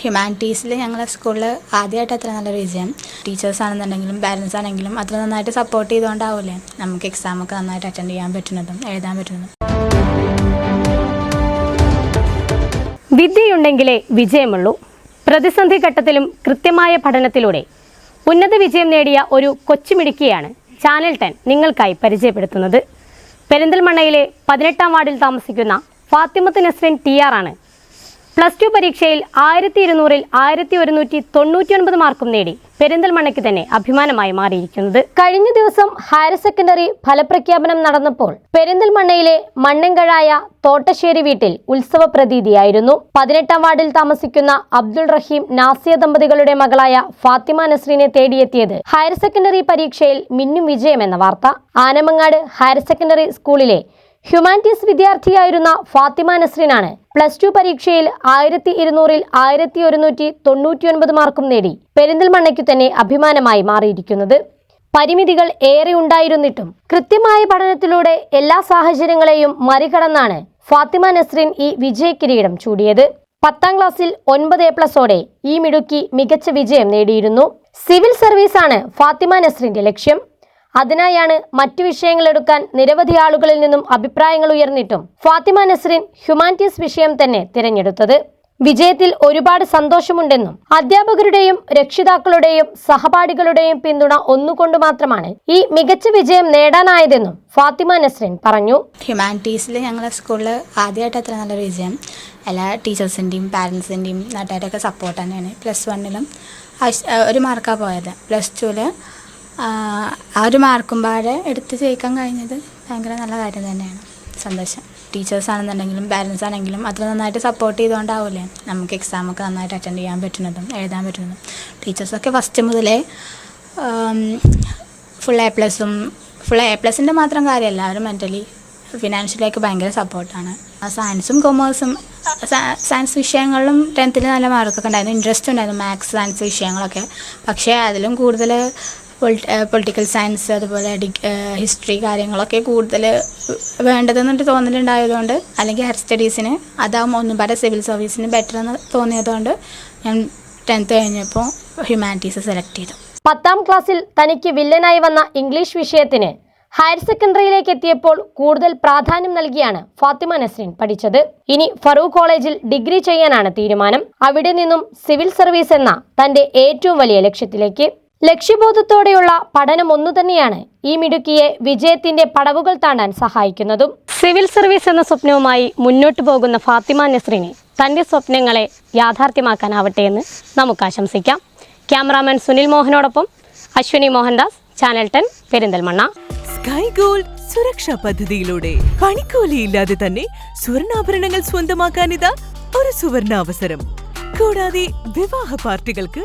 ഹ്യൂമാനിറ്റീസിൽ ഞങ്ങളെ സ്കൂളിൽ ആദ്യമായിട്ട് അത്ര നല്ലൊരു വിജയം. ടീച്ചേഴ്സ് ആണെന്നുണ്ടെങ്കിലും പാരൻസ് ആണെങ്കിലും അത്ര നന്നായിട്ട് സപ്പോർട്ട് ചെയ്തുകൊണ്ടാവില്ലേ നമുക്ക് എക്സാം ഒക്കെ നന്നായിട്ട് അറ്റൻഡ് ചെയ്യാൻ പറ്റുന്നതും എഴുതാൻ പറ്റുന്നതും. വിദ്യയുണ്ടെങ്കിലേ വിജയമുള്ളൂ. പ്രതിസന്ധി ഘട്ടത്തിലും കൃത്യമായ പഠനത്തിലൂടെ ഉന്നത വിജയം നേടിയ ഒരു കൊച്ചുമിടുക്കിയാണ് ചാനൽ ടെൻ നിങ്ങൾക്കായി പരിചയപ്പെടുത്തുന്നത്. പെരിന്തൽമണ്ണയിലെ പതിനെട്ടാം വാർഡിൽ താമസിക്കുന്ന ഫാത്തിമത്ത് നസ്രിൻ ടി ആർ ആണ് പ്ലസ് ടു പരീക്ഷയിൽ ആയിരത്തി ഇരുന്നൂറിൽ ആയിരത്തി ഒരുന്നൂറ്റി തൊണ്ണൂറ്റി ഒൻപത് മാർക്കും നേടി പെരിന്തൽമണ്ണയ്ക്ക് തന്നെ അഭിമാനമായി മാറിയിരിക്കുന്നത്. കഴിഞ്ഞ ദിവസം ഹയർ സെക്കൻഡറി ഫലപ്രഖ്യാപനം നടന്നപ്പോൾ പെരിന്തൽമണ്ണയിലെ മണ്ണങ്കഴായ തോട്ടശ്ശേരി വീട്ടിൽ ഉത്സവ പ്രതീതിയായിരുന്നു. പതിനെട്ടാം വാർഡിൽ താമസിക്കുന്ന അബ്ദുൾ റഹീം നാസിയ ദമ്പതികളുടെ മകളായ ഫാത്തിമ നസ്രീനെ തേടിയെത്തിയത് ഹയർ സെക്കൻഡറി പരീക്ഷയിൽ മിന്നും വിജയമെന്ന വാർത്ത. ആനമങ്ങാട് ഹയർ സെക്കൻഡറി സ്കൂളിലെ ഹ്യൂമാനിറ്റീസ് വിദ്യാർത്ഥിയായിരുന്ന ഫാത്തിമ നസ്രിനാണ് പ്ലസ് ടു പരീക്ഷയിൽ ആയിരത്തി ഇരുന്നൂറിൽ ആയിരത്തി ഒരുന്നൂറ്റി തൊണ്ണൂറ്റിയൊൻപത് മാർക്കും നേടി. പെരിന്തൽമണ്ണയ്ക്കു തന്നെ അഭിമാനമായി മാറിയിരിക്കുന്നത്. പരിമിതികൾ ഏറെ ഉണ്ടായിരുന്നിട്ടും കൃത്യമായ പഠനത്തിലൂടെ എല്ലാ സാഹചര്യങ്ങളെയും മറികടന്നാണ് ഫാത്തിമ നസ്രിൻ ഈ വിജയക്കിരീടം ചൂടിയത്. പത്താം ക്ലാസ്സിൽ ഒൻപത് എ പ്ലസോടെ ഈ മിടുക്കി മികച്ച വിജയം നേടിയിരുന്നു. സിവിൽ സർവീസാണ് ഫാത്തിമ നസ്രിന്റെ ലക്ഷ്യം. അതിനായാണ് മറ്റു വിഷയങ്ങൾ എടുക്കാൻ നിരവധി ആളുകളിൽ നിന്നും അഭിപ്രായങ്ങൾ ഉയർന്നിട്ടും ഫാത്തിമ നസ്രിൻ ഹ്യൂമാനിറ്റീസ് വിഷയം തന്നെ തിരഞ്ഞെടുത്തത്. വിജയത്തിൽ ഒരുപാട് സന്തോഷമുണ്ടെന്നും അധ്യാപകരുടെയും രക്ഷിതാക്കളുടെയും സഹപാഠികളുടെയും പിന്തുണ ഒന്നുകൊണ്ട് മാത്രമാണ് ഈ മികച്ച വിജയം നേടാനായതെന്നും ഫാത്തിമ നസ്രിൻ പറഞ്ഞു. ഹ്യൂമാനിറ്റീസിൽ ഞങ്ങളുടെ സ്കൂളിൽ ആദ്യമായിട്ട് അത്ര നല്ലൊരു വിജയം. എല്ലാ ടീച്ചേഴ്സിന്റെയും പാരൻസിന്റെയും നാട്ടുകാരൊക്കെ സപ്പോർട്ട് തന്നെയാണ്. പ്ലസ് വണ്ണിലും ഒരു മാർക്കാണ് പോയത്. പ്ലസ് ടുവിൽ ആ ഒരു മാർക്കും പാടെ എടുത്ത് ജയിക്കാൻ കഴിഞ്ഞത് ഭയങ്കര നല്ല കാര്യം തന്നെയാണ്. സന്തോഷം. ടീച്ചേഴ്സ് ആണെന്നുണ്ടെങ്കിലും പാരൻസ് ആണെങ്കിലും അത്ര നന്നായിട്ട് സപ്പോർട്ട് ചെയ്തുകൊണ്ടാവില്ലേ നമുക്ക് എക്സാമൊക്കെ നന്നായിട്ട് അറ്റൻഡ് ചെയ്യാൻ പറ്റുന്നതും എഴുതാൻ പറ്റുന്നതും. ടീച്ചേഴ്സൊക്കെ ഫസ്റ്റ് മുതലേ ഫുൾ എ പ്ലസും ഫുൾ എ പ്ലസിന്റെ മാത്രം കാര്യമല്ല അവർ മെന്റലി ഫിനാൻഷ്യലിയൊക്കെ ഭയങ്കര സപ്പോർട്ടാണ് സയൻസും കൊമേഴ്സും സയൻസ് വിഷയങ്ങളിലും ടെൻത്തിൽ നല്ല മാർക്കൊക്കെ ഉണ്ടായിരുന്നു. ഇൻട്രസ്റ്റ് ഉണ്ടായിരുന്നു മാത്സ് സയൻസ് വിഷയങ്ങളൊക്കെ. പക്ഷേ അതിലും കൂടുതൽ പൊളിറ്റിക്കൽ സയൻസ് അതുപോലെ ഹിസ്റ്ററി കാര്യങ്ങളൊക്കെ കൂടുതൽ വേണ്ടതെന്നിട്ട് തോന്നലുണ്ടായതുകൊണ്ട് അല്ലെങ്കിൽ ഹയർ സ്റ്റഡീസിന് അതാകുമ്പോൾ ഒന്നും പാടെ സിവിൽ സർവീസിന് ബെറ്റർ എന്ന് തോന്നിയതുകൊണ്ട് ഞാൻ ടെൻത്ത് കഴിഞ്ഞപ്പോൾ ഹ്യൂമാനിറ്റീസ് സെലക്ട് ചെയ്തു. പത്താം ക്ലാസ്സിൽ തനിക്ക് വില്ലനായി വന്ന ഇംഗ്ലീഷ് വിഷയത്തിന് ഹയർ സെക്കൻഡറിയിലേക്ക് എത്തിയപ്പോൾ കൂടുതൽ പ്രാധാന്യം നൽകിയാണ് ഫാത്തിമ നസ്രീൻ പഠിച്ചത്. ഇനി ഫറൂഖ് കോളേജിൽ ഡിഗ്രി ചെയ്യാനാണ് തീരുമാനം. അവിടെ നിന്നും സിവിൽ സർവീസ് എന്ന തന്റെ ഏറ്റവും വലിയ ലക്ഷ്യത്തിലേക്ക് ലക്ഷ്യബോധത്തോടെയുള്ള പഠനം ഒന്നു തന്നെയാണ് ഈ മിടുക്കിയെ വിജയത്തിന്റെ പടവുകൾ താണ്ടാൻ സഹായിക്കുന്നതും. സിവിൽ സർവീസ് എന്ന സ്വപ്നവുമായി മുന്നോട്ടു പോകുന്ന ഫാത്തിമ നസ്രീനെ തന്റെ സ്വപ്നങ്ങളെ യാഥാർത്ഥ്യമാക്കാനാവട്ടെ എന്ന് നമുക്ക് ആശംസിക്കാം. Cameraman Sunil മോഹനോടൊപ്പം Ashwini Mohandas channel ten Perinthalmanna. Sky gold സുരക്ഷാ പദ്ധതിയിലൂടെ പണിക്കൂലിയില്ലാതെ തന്നെ സ്വർണാഭരണങ്ങൾ സ്വന്തമാക്കാനിതാ ഒരു സുവർണാവസരം. കൂടാതെ വിവാഹ പാർട്ടികൾക്ക്